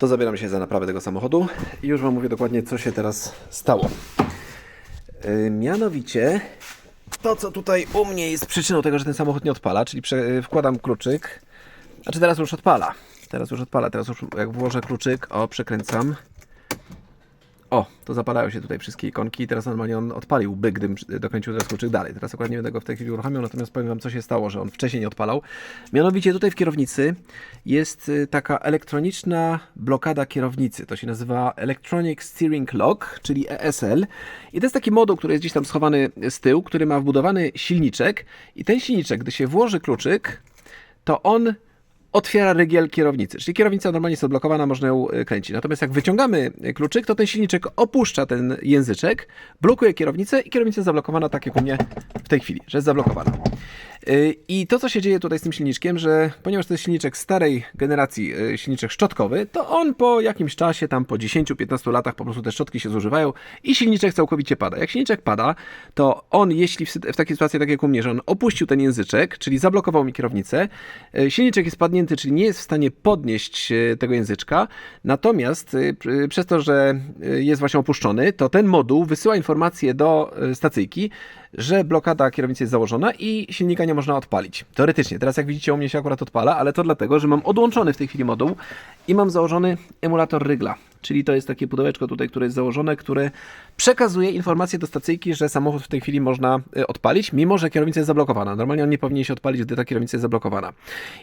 to zabieram się za naprawę tego samochodu i już Wam mówię dokładnie, co się teraz stało. Yy, mianowicie, to co tutaj u mnie jest przyczyną tego, że ten samochód nie odpala, czyli yy, wkładam kluczyk, znaczy teraz już odpala. Teraz już odpala, teraz już jak włożę kluczyk, o, przekręcam. O, to zapalają się tutaj wszystkie ikonki i teraz normalnie on odpaliłby, gdybym dokręcił teraz kluczyk dalej. Teraz akurat nie będę go w tej chwili uruchamiał, natomiast powiem Wam, co się stało, że on wcześniej nie odpalał. Mianowicie tutaj w kierownicy jest y, taka elektroniczna blokada kierownicy. To się nazywa Electronic Steering Lock, czyli ESL. I to jest taki moduł, który jest gdzieś tam schowany z tyłu, który ma wbudowany silniczek i ten silniczek, gdy się włoży kluczyk, to on otwiera rygiel kierownicy. Czyli kierownica normalnie jest odblokowana, można ją y, kręcić. Natomiast jak wyciągamy kluczyk, to ten silniczek opuszcza ten języczek, blokuje kierownicę i kierownica jest zablokowana tak jak u mnie w tej chwili, że jest zablokowana. Y, I to, co się dzieje tutaj z tym silniczkiem, że ponieważ to jest silniczek starej generacji, y, silniczek szczotkowy, to on po jakimś czasie, tam po 10-15 latach po prostu te szczotki się zużywają i silniczek całkowicie pada. Jak silniczek pada, to on, jeśli w, w takiej sytuacji, tak jak u mnie, że on opuścił ten języczek, czyli zablokował mi kierownicę, y, silniczek jest padnięty, czyli nie jest w stanie podnieść tego języczka, natomiast pr- przez to, że jest właśnie opuszczony, to ten moduł wysyła informację do stacyjki, że blokada kierownicy jest założona i silnika nie można odpalić. Teoretycznie, teraz jak widzicie u mnie się akurat odpala, ale to dlatego, że mam odłączony w tej chwili moduł i mam założony emulator rygla. Czyli to jest takie pudełeczko tutaj, które jest założone, które przekazuje informację do stacyjki, że samochód w tej chwili można y, odpalić, mimo że kierownica jest zablokowana. Normalnie on nie powinien się odpalić, gdy ta kierownica jest zablokowana.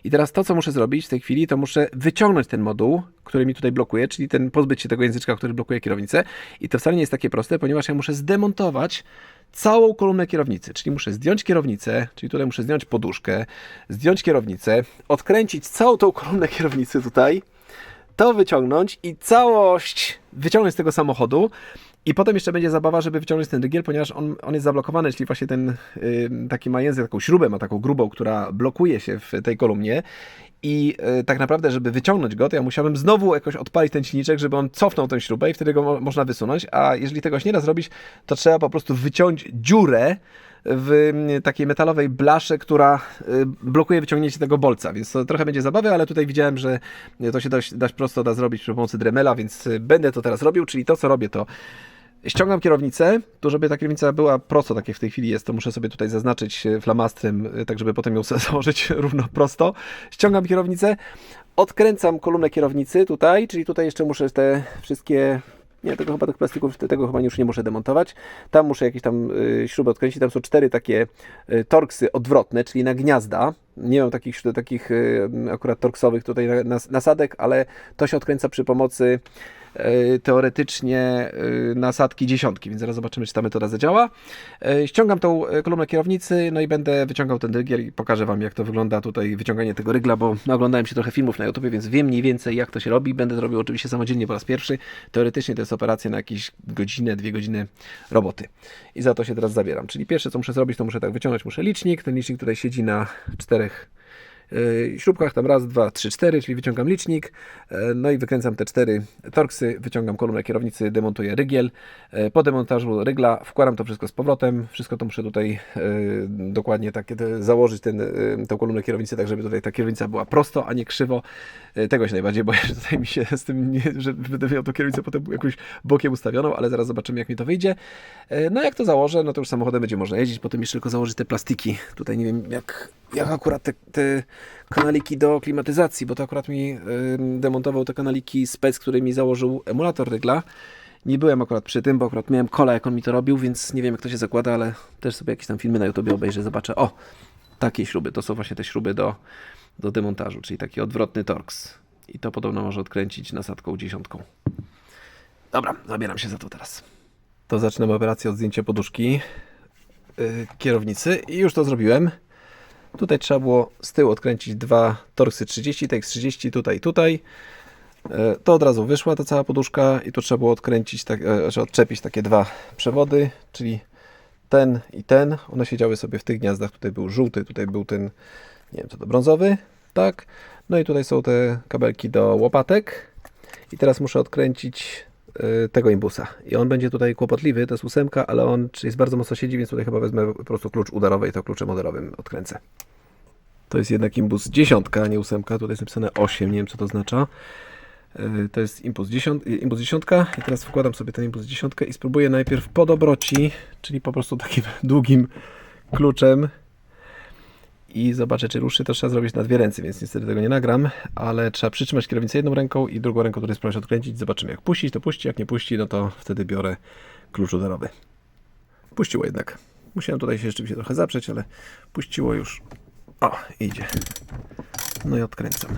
I teraz to, co muszę zrobić w tej chwili, to muszę wyciągnąć ten moduł, który mi tutaj blokuje, czyli ten pozbyć się tego języczka, który blokuje kierownicę. I to wcale nie jest takie proste, ponieważ ja muszę zdemontować całą kolumnę kierownicy, czyli muszę zdjąć kierownicę, czyli tutaj muszę zdjąć poduszkę, zdjąć kierownicę, odkręcić całą tą kolumnę kierownicy tutaj, to wyciągnąć i całość wyciągnąć z tego samochodu. I potem jeszcze będzie zabawa, żeby wyciągnąć ten rygiel, ponieważ on, on jest zablokowany, czyli właśnie ten y, taki ma język, taką śrubę ma taką grubą, która blokuje się w tej kolumnie. I y, tak naprawdę, żeby wyciągnąć go, to ja musiałbym znowu jakoś odpalić ten silniczek, żeby on cofnął tę śrubę i wtedy go mo- można wysunąć. A jeżeli tego się nie da zrobić, to trzeba po prostu wyciąć dziurę w mm, takiej metalowej blasze, która y, blokuje wyciągnięcie tego bolca, więc to trochę będzie zabawy, ale tutaj widziałem, że to się dość, dość prosto da zrobić przy pomocy Dremela, więc y, będę to teraz robił, czyli to co robię to ściągam kierownicę, to żeby ta kierownica była prosto, tak jak w tej chwili jest, to muszę sobie tutaj zaznaczyć y, flamastrem, tak żeby potem ją założyć równo prosto. Ściągam kierownicę, odkręcam kolumnę kierownicy tutaj, czyli tutaj jeszcze muszę te wszystkie nie, tego chyba tych plastików, te- tego chyba już nie muszę demontować. Tam muszę jakieś tam y, śruby odkręcić. Tam są cztery takie y, torksy odwrotne, czyli na gniazda. Nie mam takich, takich y, akurat torksowych tutaj na- nas- nasadek, ale to się odkręca przy pomocy teoretycznie y, nasadki dziesiątki, więc zaraz zobaczymy, czy ta metoda zadziała. Y, Ściągam tą kolumnę kierownicy, no i będę wyciągał ten rygiel i pokażę Wam, jak to wygląda tutaj wyciąganie tego rygla, bo oglądałem się trochę filmów na YouTube, więc wiem mniej więcej, jak to się robi. Będę to robił oczywiście samodzielnie po raz pierwszy. Teoretycznie to jest operacja na jakieś godzinę, dwie godziny roboty. I za to się teraz zabieram. Czyli pierwsze, co muszę zrobić, to muszę tak wyciągnąć, muszę licznik. Ten licznik tutaj siedzi na czterech śrubkach, tam raz, dwa, trzy, cztery, czyli wyciągam licznik, yy, no i wykręcam te cztery torksy, wyciągam kolumnę kierownicy, demontuję rygiel, yy, po demontażu rygla wkładam to wszystko z powrotem, wszystko to muszę tutaj yy, dokładnie tak założyć ten, tą kolumnę kierownicy, tak żeby tutaj ta kierownica była prosto, a nie krzywo, tego się najbardziej boję, że tutaj mi się z tym, nie, że będę miał tą kierownicę potem jakoś bokiem ustawioną, ale zaraz zobaczymy jak mi to wyjdzie. No jak to założę, no to już samochodem będzie można jeździć, potem jeszcze tylko założyć te plastiki, tutaj nie wiem jak, jak akurat te, te kanaliki do klimatyzacji, bo to akurat mi yy, demontował te kanaliki spec, który mi założył emulator rygla. Nie byłem akurat przy tym, bo akurat miałem kola, jak on mi to robił, więc nie wiem, jak to się zakłada, ale też sobie jakieś tam filmy na YouTube obejrzę, zobaczę. O, takie śruby, to są właśnie te śruby do, do demontażu, czyli taki odwrotny torx. I to podobno może odkręcić nasadką dziesiątką. Dobra, zabieram się za to teraz. To zaczynam operację od zdjęcia poduszki yy, kierownicy i już to zrobiłem. Tutaj trzeba było z tyłu odkręcić dwa torksy 30, TX 30 tutaj, tutaj. E, To od razu wyszła ta cała poduszka i tu trzeba było odkręcić, tak, znaczy odczepić takie dwa przewody, czyli ten i ten. One siedziały sobie w tych gniazdach. Tutaj był żółty, tutaj był ten, nie wiem co to, brązowy, tak. No i tutaj są te kabelki do łopatek. I teraz muszę odkręcić e, tego imbusa. I on będzie tutaj kłopotliwy, to jest ósemka, ale on jest bardzo mocno siedzi, więc tutaj chyba wezmę po prostu klucz udarowy i to kluczem udarowym odkręcę. To jest jednak imbus dziesiątka, a nie ósemka. Tutaj jest napisane 8, nie wiem co to oznacza. Yy, To jest impuls 10, impuls 10 i teraz wkładam sobie ten impuls 10 i spróbuję najpierw po dobroci, czyli po prostu takim długim kluczem i zobaczę, czy ruszy. To trzeba zrobić na dwie ręce, więc niestety tego nie nagram, ale trzeba przytrzymać kierownicę jedną ręką i drugą ręką tutaj spróbować odkręcić. Zobaczymy, jak puścić, to puści, jak nie puści, no to wtedy biorę klucz udarowy. Puściło jednak. Musiałem tutaj się rzeczywiście trochę zaprzeć, ale puściło już. O, idzie. No i odkręcam.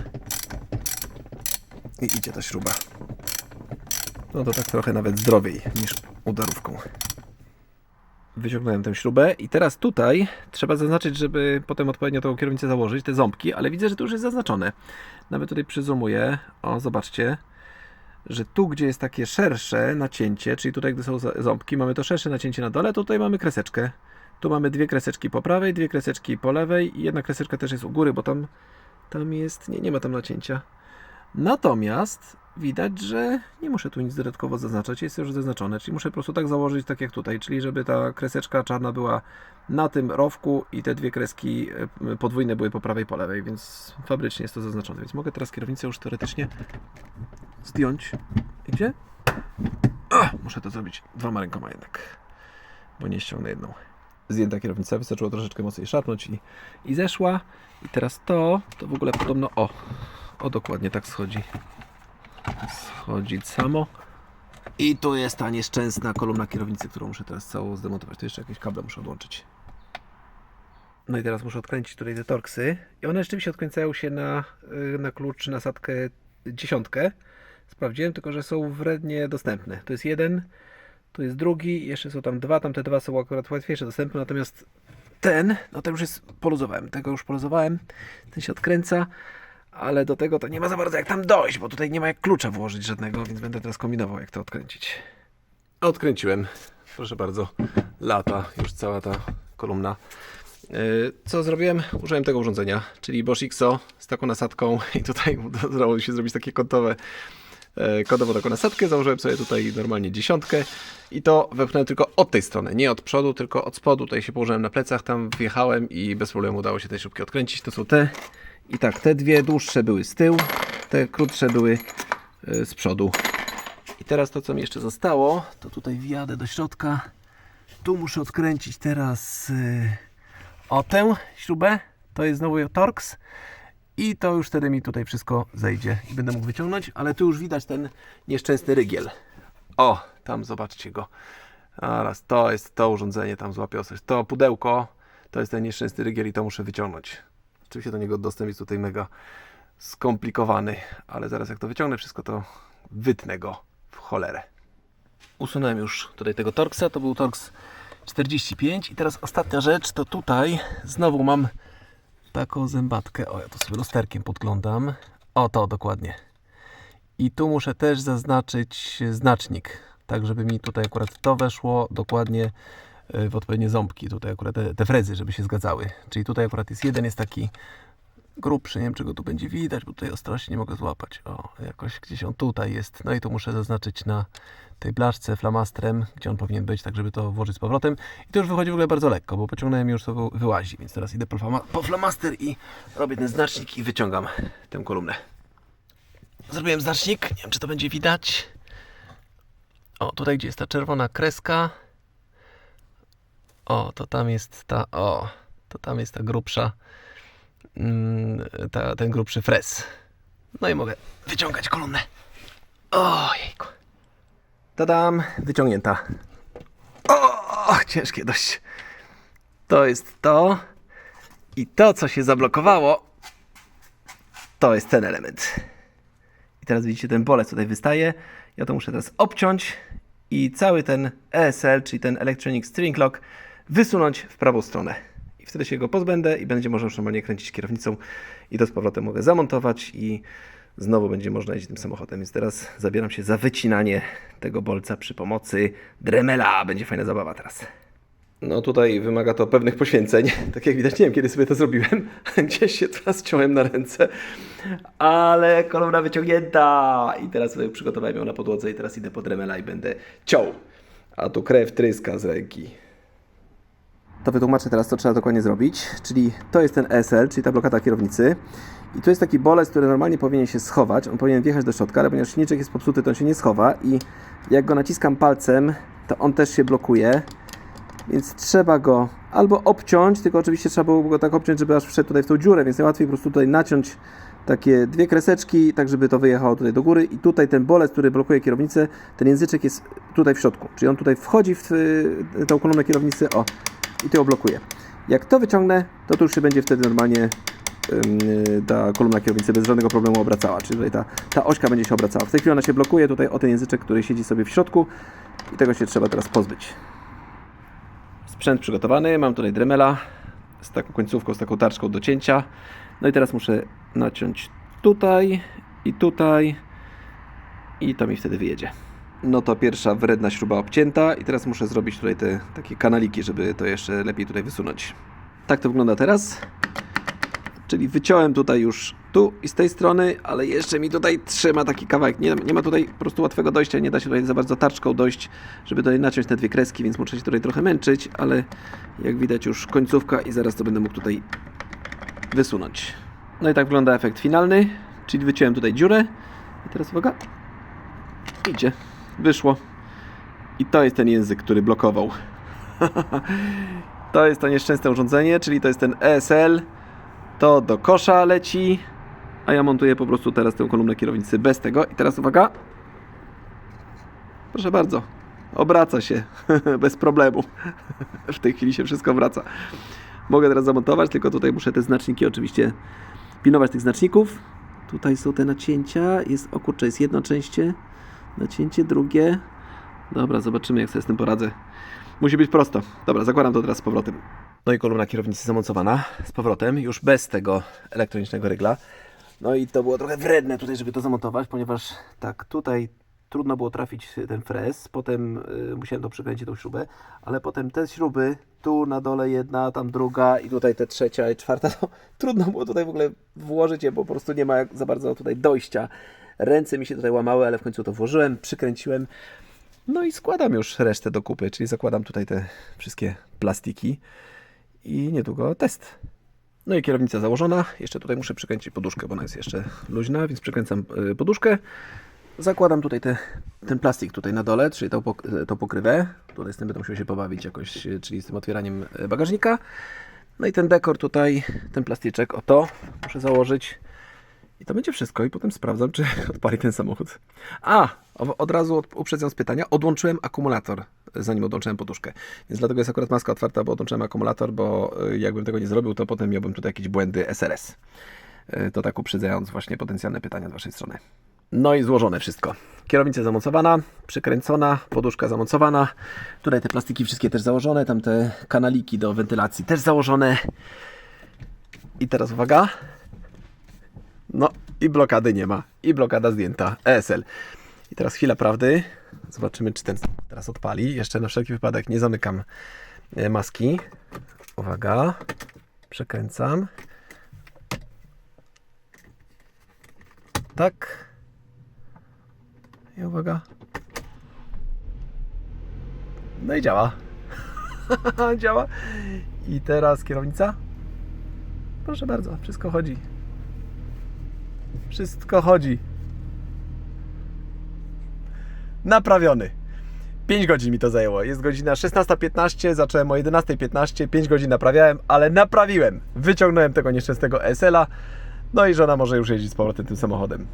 I idzie ta śruba. No to tak trochę nawet zdrowiej niż udarówką. Wyciągnąłem tę śrubę i teraz tutaj trzeba zaznaczyć, żeby potem odpowiednio tą kierownicę założyć, te ząbki, ale widzę, że to już jest zaznaczone. Nawet tutaj przyzumuję. O, zobaczcie, że tu, gdzie jest takie szersze nacięcie, czyli tutaj, gdy są ząbki, mamy to szersze nacięcie na dole, tutaj mamy kreseczkę. Tu mamy dwie kreseczki po prawej, dwie kreseczki po lewej i jedna kreseczka też jest u góry, bo tam, tam jest, nie, nie ma tam nacięcia. Natomiast widać, że nie muszę tu nic dodatkowo zaznaczać, jest już zaznaczone, czyli muszę po prostu tak założyć, tak jak tutaj, czyli żeby ta kreseczka czarna była na tym rowku i te dwie kreski e, podwójne były po prawej po lewej, więc fabrycznie jest to zaznaczone, więc mogę teraz kierownicę już teoretycznie zdjąć. Gdzie? Ach, muszę to zrobić dwoma rękoma jednak, bo nie ściągnę jedną. Zdjęta kierownica, wystarczyło troszeczkę mocniej szarpnąć i, i zeszła. I teraz to, to w ogóle podobno, o, o dokładnie tak schodzi. Schodzi samo. I tu jest ta nieszczęsna kolumna kierownicy, którą muszę teraz całą zdemontować. Tu jeszcze jakieś kable muszę odłączyć. No i teraz muszę odkręcić tutaj te torksy. I one rzeczywiście odkręcają się na, y, na klucz nasadkę dziesiątkę. Sprawdziłem, tylko że są wrednie dostępne. To jest jeden, tu jest drugi, jeszcze są tam dwa. Tamte dwa są akurat łatwiejsze dostępne, natomiast ten, no to już jest, poluzowałem. Tego już poluzowałem. Ten się odkręca, ale do tego to nie ma za bardzo jak tam dojść, bo tutaj nie ma jak klucza włożyć żadnego, więc będę teraz kombinował, jak to odkręcić. Odkręciłem. Proszę bardzo, lata już cała ta kolumna. Yy, Co zrobiłem? Użyłem tego urządzenia, czyli Bosch XO z taką nasadką i tutaj udało się zrobić takie kątowe, e, kątową taką nasadkę. Założyłem sobie tutaj normalnie dziesiątkę i to wepchnąłem tylko od tej strony, nie od przodu, tylko od spodu. Tutaj się położyłem na plecach, tam wjechałem i bez problemu udało się te śrubki odkręcić. To są te i tak, te dwie dłuższe były z tyłu, te krótsze były e, z przodu. I teraz to, co mi jeszcze zostało, to tutaj wjadę do środka. Tu muszę odkręcić teraz e, o tę śrubę. To jest znowu Torx. I to już wtedy mi tutaj wszystko zejdzie i będę mógł wyciągnąć, ale tu już widać ten nieszczęsny rygiel. O, tam zobaczcie go. Zaraz, to jest to urządzenie, tam złapię coś. To pudełko, to jest ten nieszczęsny rygiel i to muszę wyciągnąć. Oczywiście do niego dostęp jest tutaj mega skomplikowany, ale zaraz jak to wyciągnę wszystko, to wytnę go w cholerę. Usunąłem już tutaj tego Torxa, to był Torx 45 i teraz ostatnia rzecz, to tutaj znowu mam taką zębatkę. O, ja to sobie lusterkiem podglądam. O, to dokładnie. I tu muszę też zaznaczyć znacznik, tak żeby mi tutaj akurat to weszło dokładnie y, w odpowiednie ząbki, tutaj akurat te, te frezy, żeby się zgadzały. Czyli tutaj akurat jest jeden, jest taki grubszy, nie wiem czy go tu będzie widać, bo tutaj ostrości nie mogę złapać. O, jakoś gdzieś on tutaj jest. No i tu muszę zaznaczyć na tej blaszce flamastrem, gdzie on powinien być, tak żeby to włożyć z powrotem. I to już wychodzi w ogóle bardzo lekko, bo pociągnąłem już to wy- wyłazi, więc teraz idę po, flama, po flamaster i robię ten znacznik i wyciągam tę kolumnę. Zrobiłem znacznik, nie wiem czy to będzie widać. O, tutaj gdzie jest ta czerwona kreska. O, to tam jest ta, o, to tam jest ta grubsza, ta, ten grubszy frez. No i mogę wyciągać kolumnę. Ojejku. Tadam, wyciągnięta. O, ciężkie dość. To jest to. I to, co się zablokowało, to jest ten element. I teraz widzicie, ten bolec tutaj wystaje. Ja to muszę teraz obciąć i cały ten ESL, czyli ten Electronic Steering Lock, wysunąć w prawą stronę. Wtedy się go pozbędę i będzie można już normalnie kręcić kierownicą i to z powrotem mogę zamontować i znowu będzie można jeździć tym samochodem. Więc teraz zabieram się za wycinanie tego bolca przy pomocy Dremela. Będzie fajna zabawa teraz. No tutaj wymaga to pewnych poświęceń. Tak jak widać, nie wiem kiedy sobie to zrobiłem. Gdzieś się teraz ciąłem na ręce. Ale kolumna wyciągnięta. I teraz sobie przygotowałem ją na podłodze i teraz idę po Dremela i będę ciął. A tu krew tryska z ręki. To wytłumaczę teraz, co trzeba dokładnie zrobić. Czyli to jest ten SL, czyli ta blokada kierownicy. I tu jest taki bolec, który normalnie powinien się schować, on powinien wjechać do środka, ale ponieważ silniczek jest popsuty, to on się nie schowa. I jak go naciskam palcem, to on też się blokuje, więc trzeba go albo obciąć, tylko oczywiście trzeba było go tak obciąć, żeby aż wszedł tutaj w tą dziurę, więc najłatwiej po prostu tutaj naciąć takie dwie kreseczki, tak żeby to wyjechało tutaj do góry. I tutaj ten bolec, który blokuje kierownicę, ten języczek jest tutaj w środku, czyli on tutaj wchodzi w y, tą kolumnę kierownicy, o, i to ją blokuje. Jak to wyciągnę, to tu już się będzie wtedy normalnie y, ta kolumna kierownicy bez żadnego problemu obracała, czyli tutaj ta, ta ośka będzie się obracała. W tej chwili ona się blokuje tutaj o ten języczek, który siedzi sobie w środku i tego się trzeba teraz pozbyć. Sprzęt przygotowany, mam tutaj dremela z taką końcówką, z taką tarczką do cięcia. No i teraz muszę naciąć tutaj i tutaj i to mi wtedy wyjedzie. No to pierwsza wredna śruba obcięta i teraz muszę zrobić tutaj te takie kanaliki, żeby to jeszcze lepiej tutaj wysunąć. Tak to wygląda teraz. Czyli wyciąłem tutaj już tu i z tej strony, ale jeszcze mi tutaj trzyma taki kawałek. Nie, nie ma tutaj po prostu łatwego dojścia, nie da się tutaj za bardzo tarczką dojść, żeby tutaj naciąć te dwie kreski, więc muszę się tutaj trochę męczyć, ale jak widać już końcówka i zaraz to będę mógł tutaj wysunąć. No i tak wygląda efekt finalny, czyli wyciąłem tutaj dziurę i teraz uwaga, idzie, wyszło. I to jest ten język, który blokował. to jest to nieszczęsne urządzenie, czyli to jest ten ESL. To do kosza leci, a ja montuję po prostu teraz tę kolumnę kierownicy bez tego. I teraz uwaga. Proszę bardzo, obraca się bez problemu. w tej chwili się wszystko wraca. Mogę teraz zamontować, tylko tutaj muszę te znaczniki oczywiście pilnować tych znaczników. Tutaj są te nacięcia. Jest, o kurczę, jest jedno częście. Nacięcie, drugie. Dobra, zobaczymy jak sobie z tym poradzę. Musi być prosto. Dobra, zakładam to teraz z powrotem. No i kolumna kierownicy zamocowana z powrotem, już bez tego elektronicznego rygla. No i to było trochę wredne tutaj, żeby to zamontować, ponieważ tak, tutaj trudno było trafić ten frez, potem y, musiałem to przykręcić tą śrubę, ale potem te śruby, tu na dole jedna, tam druga i tutaj te trzecia i czwarta, to trudno było tutaj w ogóle włożyć je, bo po prostu nie ma za bardzo tutaj dojścia. Ręce mi się tutaj łamały, ale w końcu to włożyłem, przykręciłem. No i składam już resztę do kupy, czyli zakładam tutaj te wszystkie plastiki i niedługo test. No i kierownica założona. Jeszcze tutaj muszę przykręcić poduszkę, bo ona jest jeszcze luźna, więc przykręcam y, poduszkę. Zakładam tutaj te, ten plastik tutaj na dole, czyli tą, pok- tą pokrywę. Tutaj z tym będę musiał się pobawić jakoś, y, czyli z tym otwieraniem y, bagażnika. No i ten dekor tutaj, ten plastyczek, o to muszę założyć. I to będzie wszystko. I potem sprawdzam, czy odpali ten samochód. A, od razu z pytania. Odłączyłem akumulator, zanim odłączyłem poduszkę. Więc dlatego jest akurat maska otwarta, bo odłączyłem akumulator, bo y, jakbym tego nie zrobił, to potem miałbym tutaj jakieś błędy SRS. Y, To tak uprzedzając właśnie potencjalne pytania z Waszej strony. No i złożone wszystko. Kierownica zamocowana, przykręcona, poduszka zamocowana. Tutaj te plastiki wszystkie też założone, tam te kanaliki do wentylacji też założone. I teraz uwaga. No i blokady nie ma. I blokada zdjęta. ESL. I teraz chwila prawdy. Zobaczymy, czy ten teraz odpali. Jeszcze na wszelki wypadek nie zamykam e, maski. Uwaga. Przekręcam. Tak. I uwaga. No i działa. działa. I teraz kierownica. Proszę bardzo, wszystko chodzi. Wszystko chodzi. Naprawiony. 5 godzin mi to zajęło. Jest godzina 16.15, zacząłem o 11.15, 5 godzin naprawiałem, ale naprawiłem. Wyciągnąłem tego nieszczęsnego SL-a, no i żona może już jeździć z powrotem tym samochodem.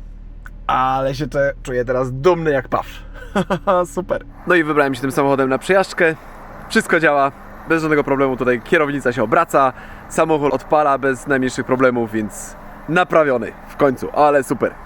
Ale się te, czuję teraz dumny jak paw. Super. No i wybrałem się tym samochodem na przejażdżkę. Wszystko działa, bez żadnego problemu. Tutaj kierownica się obraca, samochód odpala bez najmniejszych problemów, więc naprawiony w końcu, ale super.